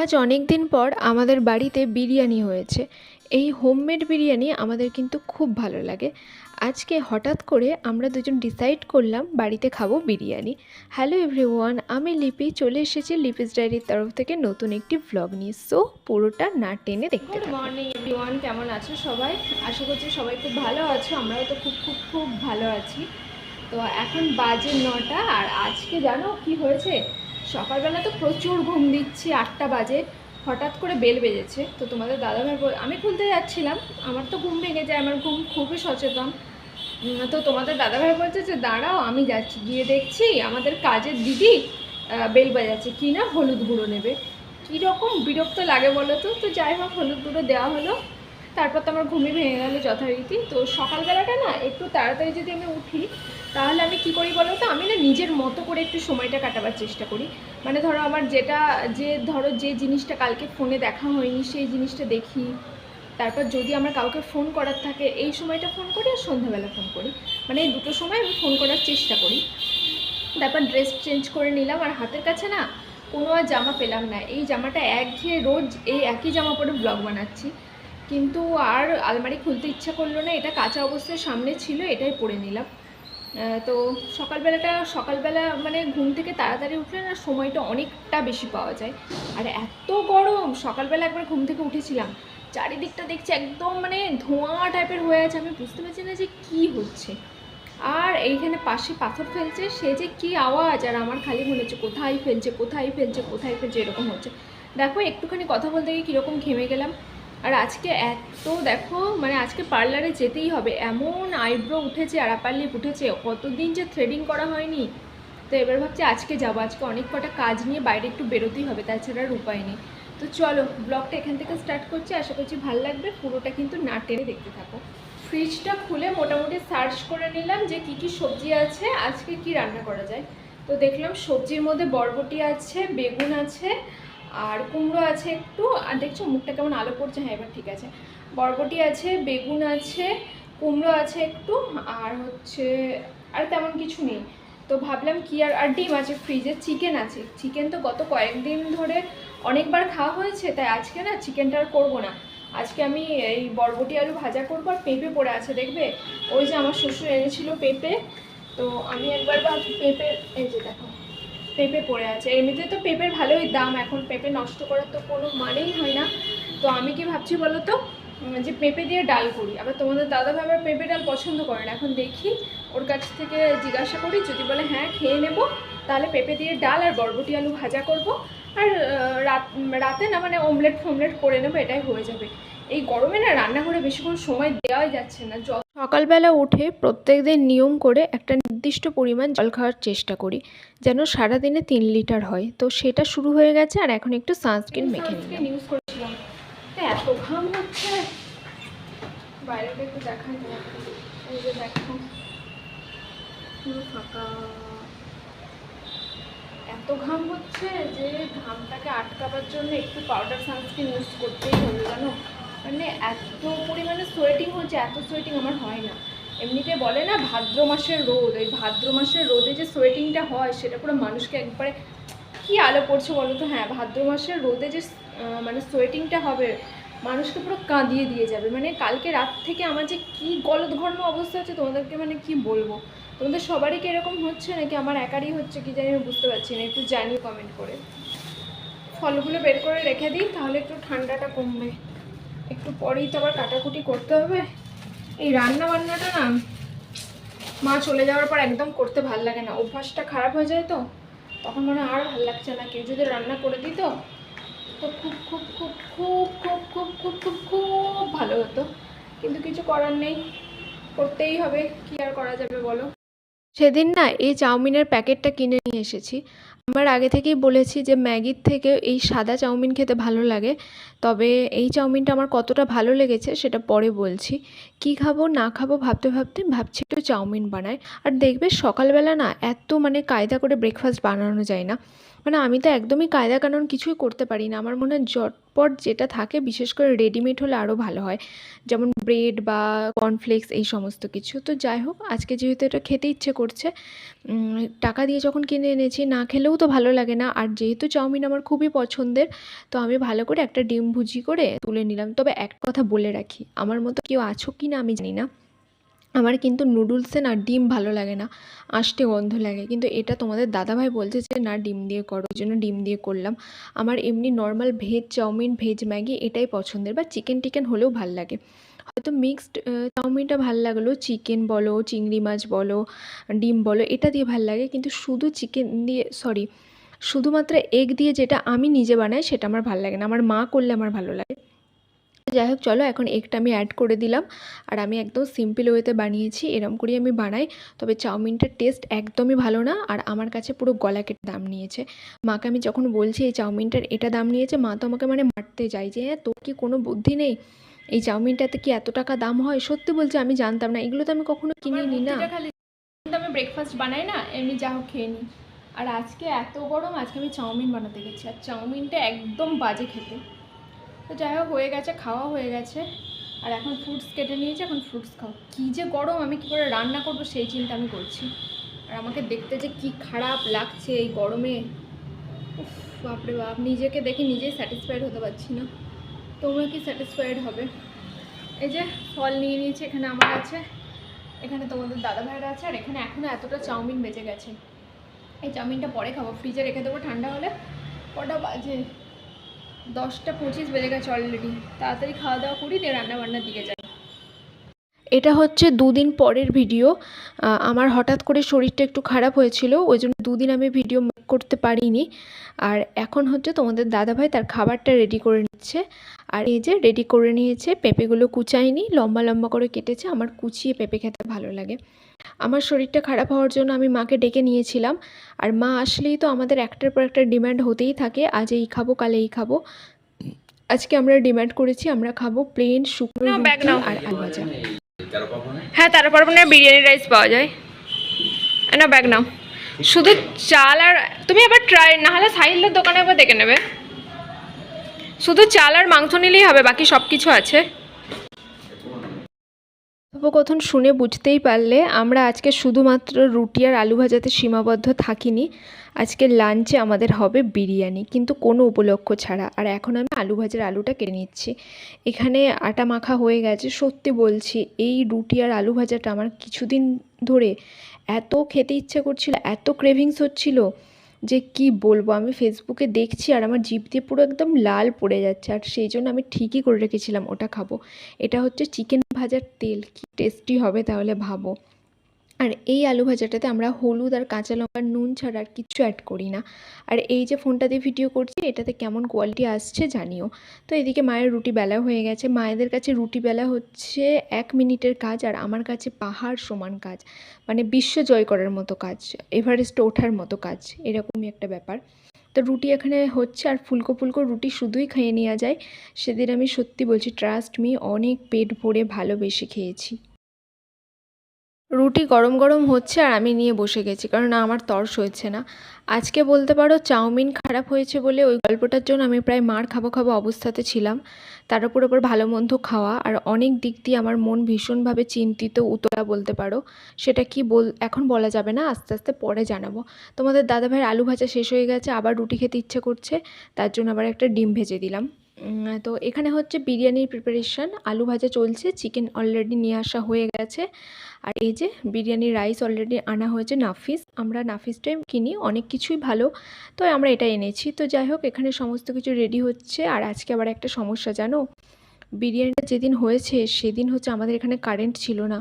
আজ অনেক দিন পর আমাদের বাড়িতে বিরিয়ানি হয়েছে। এই হোমমেড বিরিয়ানি আমাদের কিন্তু খুব ভালো লাগে। আজকে হঠাৎ করে আমরা দুজন ডিসাইড করলাম বাড়িতে খাব বিরিয়ানি। হ্যালো এভরিওয়ান, আমি লিপি। চলে এসেছি লিপিস ডায়েরির তরফ থেকে নতুন একটি ভ্লগ নিয়ে। সো, পুরোটা না টেনে দেখতে গুড মর্নিং এভরিওয়ান কেমন আছো সবাই? আশা করছি সবাই খুব ভালো আছো, আমরাও তো খুব খুব খুব ভালো আছি। তো এখন বাজে নটা, আর আজকে জানো কি হয়েছে? সকালবেলা তো প্রচুর ঘুম দিচ্ছি, আটটা বাজে। হঠাৎ করে বেল বেজেছে। তো তোমাদের দাদাভাই বল, আমি খুলতে যাচ্ছিলাম। আমার তো ঘুম ভেঙে যায়, আমার ঘুম খুবই সচেতন। তো তোমাদের দাদাভাই বলছে যে, দাঁড়াও, আমি যাচ্ছি। গিয়ে দেখছি আমাদের কাজের দিদি বেল বাজাচ্ছে। কি না হলুদ গুঁড়ো নেবে? কীরকম বিরক্ত লাগে বলো তো? তো যাই হোক, হলুদ গুঁড়ো দেওয়া হলো। তারপর তো আমার ঘুমই ভেঙে গেলো যথারীতি। তো সকালবেলাটা না, একটু তাড়াতাড়ি যদি আমি উঠি তাহলে আমি কি করি বলো তো আমি না নিজের মতো করে একটু সময়টা কাটাবার চেষ্টা করি। মানে ধরো আমার যেটা, যে ধরো যে জিনিসটা কালকে ফোনে দেখা হয়নি, সেই জিনিসটা দেখি। তারপর যদি আমার কাউকে ফোন করার থাকে, এই সময়টা ফোন করি আর সন্ধ্যাবেলা ফোন করি। মানে এই দুটো সময় আমি ফোন করার চেষ্টা করি। তারপর ড্রেস চেঞ্জ করে নিলাম আর হাতের কাছে না কোনো আর জামা পেলাম না। এই জামাটা একঘেয়ে রোজ এই একই জামা পরে ব্লগ বানাচ্ছি। কিন্তু আর আলমারি খুলতে ইচ্ছা করল না, এটা কাঁচা অবস্থায় সামনে ছিল, এটাই পরে নিলাম। তো সকালবেলাটা, সকালবেলা মানে ঘুম থেকে তাড়াতাড়ি উঠলে না সময়টা অনেকটা বেশি পাওয়া যায়। আর এত গরম, সকালবেলা একবার ঘুম থেকে উঠেছিলাম। চারিদিকটা দেখছি একদম মানে ধোঁয়া টাইপের হয়ে আছে, আমি বুঝতে পারছি না যে কী হচ্ছে। আর এইখানে পাশে পাথর ফেলছে, সে যে কী আওয়াজ, আর আমার খালি মনে হচ্ছে কোথায় ফেলছে কোথায় ফেলছে কোথায় ফেলছে, এরকম হচ্ছে। দেখো, একটুখানি কথা বলতে গিয়ে কীরকম ঘেমে গেলাম। আর আজকে এত, দেখো মানে আজকে পার্লারে যেতেই হবে। এমন আইব্রো উঠেছে আর আপার লিপ উঠেছে, কতদিন যে থ্রেডিং করা হয়নি। তো এবার ভাবছি আজকে যাব। আজকে অনেক কটা কাজ নিয়ে বাইরে একটু বেরোতেই হবে, তাছাড়া আর উপায় নেই। তো চলো ব্লগটা এখান থেকে স্টার্ট করছি। আশা করছি ভালো লাগবে। পুরোটা কিন্তু না টেনে দেখতে থাকো। ফ্রিজটা খুলে মোটামুটি সার্চ করে নিলাম যে কি কি সবজি আছে, আজকে কি রান্না করা যায়। তো দেখলাম সবজির মধ্যে বরবটি আছে, বেগুন আছে আর কুমড়ো আছে একটু, আর দেখছ মুখটা কেমন আলো পড়ছে? হ্যাঁ এবার ঠিক আছে। বরবটি আছে, বেগুন আছে, কুমড়ো আছে একটু, আর হচ্ছে আর তেমন কিছু নেই। তো ভাবলাম কি আর আর ডিম আছে ফ্রিজে, চিকেন আছে। চিকেন তো গত কয়েকদিন ধরে অনেকবার খাওয়া হয়েছে, তাই আজকে না চিকেনটা আর করব না। আজকে আমি এই বরবটি আলু ভাজা করব, আর পেঁপে পড়ে আছে, দেখবে? ওই যে আমার শ্বশুর এনেছিল পেঁপে, তো আমি একবার পেঁপে, এই যে দেখো। পেঁপে পড়ে আছে। এমনিতে তো পেঁপের ভালোই দাম, এখন পেঁপে নষ্ট করার তো কোনো মানেই হয় না। তো আমি কি ভাবছি বলো তো যে পেঁপে দিয়ে ডাল করি। আবার তোমাদের দাদা ভাই আবার পেঁপে ডাল পছন্দ করে না। এখন দেখি ওর কাছ থেকে জিজ্ঞাসা করি, যদি বলে হ্যাঁ খেয়ে নেব। তাহলে পেঁপে দিয়ে ডাল আর বরবটি আলু ভাজা করব। আর রাত, রাতে না মানে অমলেট ফমলেট করে নেব, এটাই হয়ে যাবে। এই গরমে না রান্নাঘরে বেশিক্ষণ সময় দেওয়াই যাচ্ছে না। সকালবেলা উঠে প্রত্যেকদিন নিয়ম করে একটা নির্দিষ্ট পরিমাণ জল খাওয়ার চেষ্টা করি যেন সারাদিনে তিন লিটার হয়। তো সেটা শুরু হয়ে গেছে আর এখন একটু সানস্ক্রিন মেখে নিলাম। ইউজ করেছিলাম। এত ঘাম হচ্ছে। বাইরেটা একটু দেখাই তোমাকে এই যে দেখো। পুরো ফাঁকা। এত ঘাম হচ্ছে যে ঘামটাকে আটকাবার জন্য একটু পাউডার সানস্ক্রিন ইউজ করতেই হবে জানো? মানে এত পরিমাণে সোয়েটিং হচ্ছে, এত সোয়েটিং আমার হয় না। এমনিতে বলে না ভাদ্র মাসের রোদ, ওই ভাদ্র মাসের রোদে যে সোয়েটিংটা হয়, সেটা পুরো মানুষকে একবারে কি আলো পড়ছে বলো তো? হ্যাঁ ভাদ্র মাসের রোদে যে মানে সোয়েটিংটা হবে, মানুষকে পুরো কাঁদিয়ে দিয়ে যাবে। মানে কালকে রাত থেকে আমার যে কি গলদঘর্ম অবস্থা হচ্ছে, তোমাদেরকে মানে কি বলব? তোমাদের সবারই কি এরকম হচ্ছে নাকি আমার একারই হচ্ছে কি জানি, আমি বুঝতে পারছি না, একটু জানিও কমেন্ট করে। ফলগুলো বের করে রেখে দিই, তাহলে একটু ঠান্ডাটা কমবে। একটু পরেই তো আবার কাটাকুটি করতে হবে। এই রান্না বান্নাটা না, মা চলে যাওয়ার পর একদম করতে ভালো লাগে না। অভ্যাসটা খারাপ হয়ে যায় তো, তখন মনে আর ভালো লাগছে না। কেউ যদি রান্না করে দিত, তো খুব খুব খুব খুব খুব খুব খুব খুব খুব ভালো হতো। কিন্তু কিছু করার নেই, করতেই হবে। কি আর করা যাবে বলো? সেদিন না এই চাউমিনের প্যাকেটটা কিনে নিয়ে এসেছি। আমার আগে থেকেই বলেছি যে ম্যাগির থেকে এই সাদা চাউমিন খেতে ভালো লাগে। তবে এই চাউমিনটা আমার কতটা ভালো লেগেছে সেটা পরে বলছি। কি খাব, না খাব ভাবতে ভাবতে ভাবছি একটু চাউমিন বানাই। আর দেখবে সকালবেলা না এত মানে কায়দা করে ব্রেকফাস্ট বানানো যায় না। মানে আমি তো একদমই কায়দা কানুন কিছুই করতে পারি না। আমার মনে হয় জটপট যেটা থাকে, বিশেষ করে রেডিমেড হলে আরও ভালো হয়। যেমন ব্রেড বা কর্নফ্লেক্স এই সমস্ত কিছু। তো যাই হোক, আজকে যেহেতু এটা খেতে ইচ্ছে করছে টাকা দিয়ে যখন কিনে এনেছি, না খেলেও তো ভালো লাগে না। আর যেহেতু চাউমিন আমার খুবই পছন্দের, তো আমি ভালো করে একটা ডিম ভুজি করে তুলে নিলাম। তবে এক কথা বলে রাখি, আমার মতো কেউ আছো কি না আমি জানি না। আমার কিন্তু নুডলসে না ডিম ভালো লাগে না, আষ্টে গন্ধ লাগে। কিন্তু এটা তোমাদের দাদাভাই বলছে যে, না, ডিম দিয়ে করো। ওই জন্য ডিম দিয়ে করলাম। আমার এমনি normal veg chow mein veg Maggi এটাই পছন্দের বা চিকেন টিকেন হলেও ভালো লাগে। হয়তো মিক্সড চাউমিনটা ভালো লাগল চিকেন বলো, চিংড়ি মাছ বলো, ডিম বলো, এটা দিয়ে ভালো লাগে। কিন্তু শুধু চিকেন দিয়ে সরি শুধুমাত্র এগ দিয়ে যেটা আমি নিজে বানাই, সেটা আমার ভালো লাগে না। আমার মা করলে আমার ভালো লাগে। যাই হোক চলো এখন এগটা আমি অ্যাড করে দিলাম। আর আমি একদম সিম্পল ওয়েতে বানিয়েছি এরম করেই আমি বানাই। তবে চাউমিনটার টেস্ট একদমই ভালো না আর আমার কাছে পুরো গলা কেটে দাম নিয়েছে। মাকে আমি যখন বলছি এই চাউমিনটার এটা দাম নিয়েছে? মা তো আমাকে মানে মারতে যায় যে হ্যাঁ তোর কি কোনো বুদ্ধি নেই? এই চাউমিনটাতে কি এত টাকা দাম হয়? সত্যি বলছে আমি জানতাম না। এগুলো তো আমি কখনো কিনিনি না। খালি কিন্তু আমি ব্রেকফাস্ট বানাই না এমনি যা হোক খেয়ে নিই। আর আজকে এত গরম আজকে আমি চাউমিন বানাতে গেছি। আর চাউমিনটা একদম বাজে খেতে। তো যাই হোক, হয়ে গেছে, খাওয়া হয়ে গেছে। আর এখন ফ্রুটস কেটে নিয়েছি, এখন ফ্রুটস খাও কী যে গরম, আমি কী করে রান্না করব সেই চিন্তা আমি করছি। আর আমাকে দেখতে যে কি খারাপ লাগছে এই গরমে। উফ, বাপরে বাপ, নিজেকে দেখে নিজেই স্যাটিসফাইড হতে পারছি না। তোমরা কি স্যাটিসফাইড হবে? এই যে ফল নিয়ে নিয়েছি, এখানে আমার আছে। এখানে তোমাদের দাদা ভাইয়ের আছে, আর এখানে এখনও এতটা চাউমিন বেঁচে গেছে। এই চাউমিনটা পরে খাব ফ্রিজে রেখে দেবো ঠান্ডা হলে। কটা বাজে? দশটা পঁচিশ বেজে গেছে অলরেডি তাড়াতাড়ি খাওয়া দাওয়া করি দিয়ে রান্না বান্নার দিকে যাই। এটা হচ্ছে দুদিন পরের ভিডিও আমার হঠাৎ করে শরীরটা একটু খারাপ হয়েছিল, ওই জন্য দুদিন আমি ভিডিও মেক করতে পারিনি। আর এখন হচ্ছে তোমাদের দাদাভাই তার খাবারটা রেডি করে নিচ্ছে। আর এই যে রেডি করে নিয়েছে, পেঁপেগুলো কুচায়নি, লম্বা লম্বা করে কেটেছে, আমার কুচিয়ে পেঁপে খেতে ভালো লাগে। আমার শরীরটা খারাপ হওয়ার জন্য আমি মাকে ডেকে নিয়েছিলাম। আর মা আসলেই তো আমাদের একটার পর একটা ডিম্যান্ড হতেই থাকে আজ এই খাব কাল এই খাব। আজকে আমরা ডিম্যান্ড করেছি আমরা খাব প্লেন শুকনো। আর আলু ভাজা। হ্যাঁ তার পারব বিরিয়ানি রাইস পাওয়া যায়। না ব্যাগ নাও। শুধু চাল আর তুমি এবার ট্রাই না হলে সাহিলের দোকানে একবার দেখে নেবে। শুধু চাল আর মাংস নিলেই হবে বাকি সব কিছু আছে। কথোপকথন শুনে বুঝতেই পারলে আমরা আজকে শুধুমাত্র রুটি আর আলু ভাজাতে সীমাবদ্ধ থাকিনি। আজকে লাঞ্চে আমাদের হবে বিরিয়ানি, কিন্তু কোনো উপলক্ষ ছাড়া। আর এখন আমি আলু ভাজার আলুটা কেটে নিচ্ছি। এখানে আটা মাখা হয়ে গেছে। সত্যি বলছি, এই রুটি আর আলু ভাজাটা আমার কিছুদিন ধরে এত খেতে ইচ্ছে করছিল, এত ক্রেভিংস হচ্ছিল। যে কি বলব? আমি ফেসবুকে দেখছি আর আমার জিভ দিয়ে পুরো একদম লাল পড়ে যাচ্ছে আর সেই জন্য আমি ঠিকই করে রেখেছিলাম, ওটা খাব। এটা হচ্ছে চিকেন ভাজার তেল, কি টেস্টি হবে তাহলে ভাবো। আর এই আলু ভাজাটাতে আমরা হলুদ আর কাঁচা লঙ্কার নুন ছাড়া আর কিচ্ছু অ্যাড করি না। আর এই যে ফোনটা দিয়ে ভিডিও করছি, এটাতে কেমন কোয়ালিটি আসছে জানিও। তো এদিকে মায়ের রুটি বেলা হয়ে গেছে। মায়েদের কাছে রুটি বেলা হচ্ছে এক মিনিটের কাজ আর আমার কাছে পাহাড় সমান কাজ। মানে বিশ্ব জয় করার মতো কাজ, এভারেস্টে ওঠার মতো কাজ, এরকমই একটা ব্যাপার। তো রুটি এখানে হচ্ছে আর ফুলকো ফুলকো রুটি শুধুই খেয়ে নেওয়া যায়। সেদিন আমি সত্যি বলছি ট্রাস্ট মি অনেক পেট ভরে ভালোবেসে খেয়েছি। রুটি গরম গরম হচ্ছে আর আমি নিয়ে বসে গেছি, কারণ আমার তর্স হয়েছে না। আজকে বলতে পারো চাউমিন খারাপ হয়েছে বলে ওই গল্পটার জন্য আমি প্রায় মার খাব খাব অবস্থাতে ছিলাম। তার উপর ওপর ভালো মন্দ খাওয়া আর অনেক দিক দিয়ে আমার মন ভীষণভাবে চিন্তিত, উতলা বলতে পারো। সেটা কি বল, এখন বলা যাবে না, আস্তে আস্তে পরে জানাব। তোমাদের দাদাভাইয়ের আলু ভাজা শেষ হয়ে গেছে, আবার রুটি খেতে ইচ্ছে করছে, তার জন্য আবার একটা ডিম ভেজে দিলাম। তো এখানে হচ্ছে বিরিয়ানির প্রিপারেশন আলু ভাজা চলছে চিকেন অলরেডি নিয়ে আসা হয়ে গেছে, আর এই যে বিরিয়ানির রাইস অলরেডি আনা হয়েছে নাফিস, আমরা নাফিসটাই কিনি, অনেক কিছুই ভালো, তো আমরা এটা এনেছি, তো যাই হোক, এখানে সমস্ত কিছু রেডি হচ্ছে, আর আজকে আবার একটা সমস্যা, জানো? বিরিয়ানিটা যেদিন হয়েছে, সেদিন হচ্ছে আমাদের এখানে কারেন্ট ছিল না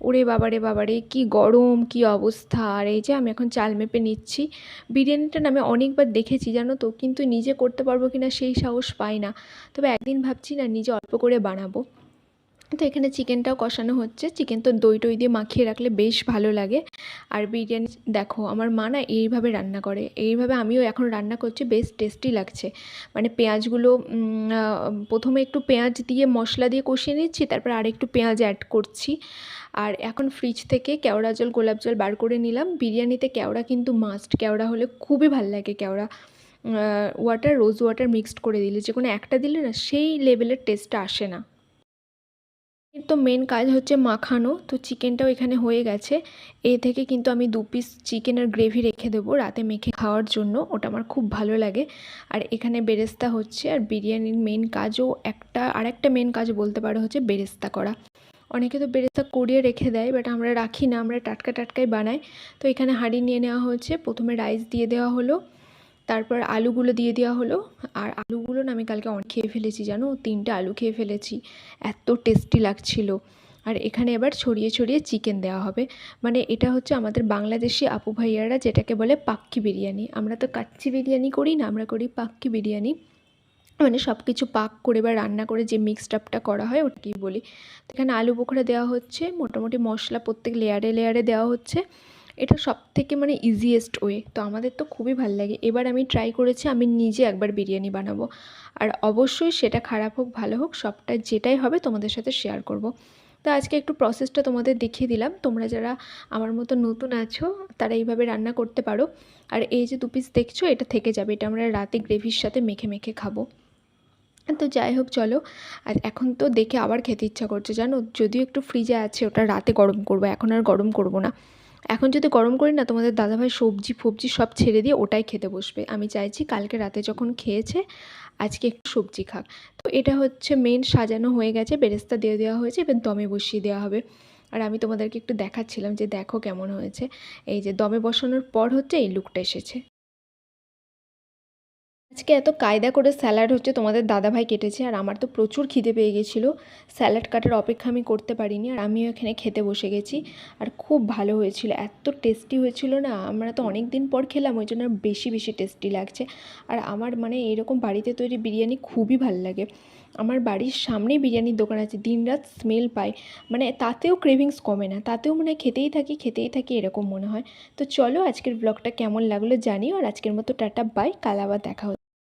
ওরে বাবারে বাবারে, কি গরম, কি অবস্থা। আর এই যে আমি এখন চাল মেপে নিচ্ছি। বিরিয়ানিটা আমি অনেকবার দেখেছি, জানো তো? কিন্তু নিজে করতে পারব কিনা সেই সাহস পাই না। তবে একদিন ভাবছি না নিজে অল্প করে বানাবো। তো এখানে চিকেনটাও কষানো হচ্ছে। চিকেন তো দই টই দিয়ে মাখিয়ে রাখলে বেশ ভালো লাগে। আর বিরিয়ানি, দেখো, আমার মা না এইভাবে রান্না করে। এইভাবে আমিও এখন রান্না করছি, বেশ টেস্টি লাগছে। মানে পেঁয়াজগুলো প্রথমে একটু পেঁয়াজ দিয়ে মশলা দিয়ে কষিয়ে নিচ্ছি, তারপর আর একটু পেঁয়াজ অ্যাড করছি। আর এখন ফ্রিজ থেকে কেওড়া জল, গোলাপ জল বার করে নিলাম। বিরিয়ানিতে কেওড়া কিন্তু মাস্ট কেওড়া হলে খুবই ভালো লাগে কেওড়া। ওয়াটার রোজ ওয়াটার মিক্সড করে দিলে যে কোনো একটা দিলে না, সেই লেভেলের টেস্টটা আসে না। তো মেন কাজ হচ্ছে মাখানো। তো চিকেনটাও এখানে হয়ে গেছে। এ থেকে কিন্তু আমি দু পিস চিকেনের গ্রেভি রেখে দেবো রাতে মেখে খাওয়ার জন্য। ওটা আমার খুব ভালো লাগে। আর এখানে বেরেস্তা হচ্ছে। আর বিরিয়ানির মেন কাজও একটা, আরেকটা মেন কাজ বলতে পারো হচ্ছে বেরেস্তা করা। অনেকে তো বেরেস্তা করিয়ে রেখে দেয় বাট আমরা রাখি না। আমরা টাটকা টাটকাই বানাই। তো এখানে হাঁড়ি নিয়ে নেওয়া হয়েছে প্রথমে রাইস দিয়ে দেওয়া হলো। তারপর আলুগুলো দিয়ে দেওয়া হলো। আর আলুগুলো না আমি কালকে অনেক খেয়ে ফেলেছি, জানো? তিনটে আলু খেয়ে ফেলেছি। এত টেস্টি লাগছিল। আর এখানে এবার ছড়িয়ে ছড়িয়ে চিকেন দেওয়া হবে। মানে এটা হচ্ছে আমাদের বাংলাদেশি আপু ভাইয়ারা যেটাকে বলে পাক্কি বিরিয়ানি। আমরা তো কাচ্চি বিরিয়ানি করি না, আমরা করি পাক্কি বিরিয়ানি। মানে সব কিছু পাক করে বা রান্না করে যে মিক্সড আপটা করা হয় ওটাকেই বলি। এখানে আলু বোখরা দেওয়া হচ্ছে, মোটামুটি মশলা প্রত্যেক লেয়ারে লেয়ারে দেওয়া হচ্ছে। এটা সব থেকে মানে ইজিয়েস্ট ওয়ে তো আমাদের তো খুবই ভালো লাগে। এবার আমি ট্রাই করেছি, আমি নিজে একবার বিরিয়ানি বানাবো। আর অবশ্যই সেটা খারাপ হোক, ভালো হোক, সবটা যেটাই হবে তোমাদের সাথে শেয়ার করব। তো আজকে একটু প্রসেসটা তোমাদের দেখিয়ে দিলাম। তোমরা যারা আমার মতো নতুন আছো, তারা এইভাবে রান্না করতে পারো। আর এই যে দু পিস দেখছ, এটা থেকে যাবে। এটা আমরা রাতে গ্রেভির সাথে মেখে মেখে খাব। তো যাই হোক, চলো। আর এখন তো দেখে আবার খেতে ইচ্ছা করছে, জানো? যদিও একটু ফ্রিজে আছে, ওটা রাতে গরম করব। এখন আর গরম করব না। এখন যদি গরম করি না, তোমাদের দাদাভাই সবজি ফবজি সব ছেড়ে দিয়ে ওটাই খেতে বসবে। আমি চাইছি কালকে রাতে যখন খেয়েছে, আজকে একটু সবজি খাক। তো এটা হচ্ছে মেন সাজানো হয়ে গেছে, বেরেস্তা দিয়ে দেওয়া হয়েছে এবার দমে বসিয়ে দেওয়া হবে। আর আমি তোমাদেরকে একটু দেখাচ্ছিলাম যে দেখো কেমন হয়েছে। এই যে দমে বসানোর পর হচ্ছে এই লুকটা এসেছে। আজকে এত কায়দা করে স্যালাড হচ্ছে, তোমাদের দাদাভাই কেটেছে, আর আমার তো প্রচুর খিদে পেয়ে গেছিল। স্যালাড কাটার অপেক্ষা আমি করতে পারিনি, আর আমিও এখানে খেতে বসে গেছি। আর খুব ভালো হয়েছিল, এত টেস্টি হয়েছিল না, আমরা তো অনেক দিন পর খেলাম, ওই জন্য বেশি বেশি টেস্টি লাগছে। আর আমার মানে এরকম বাড়িতে তৈরি বিরিয়ানি খুবই ভালো লাগে। আমার বাড়ির সামনেই বিরিয়ানির দোকান আছে, দিনরাত স্মেল পাই। মানে তাতেও ক্রেভিংস কমে না, তাতেও মনে খেতেই থাকি খেতেই থাকি, এরকম মনে হয়। তো চলো আজকের ব্লগটা কেমন লাগল জানিও, আর আজকের মতো টাটা বাই কাল দেখা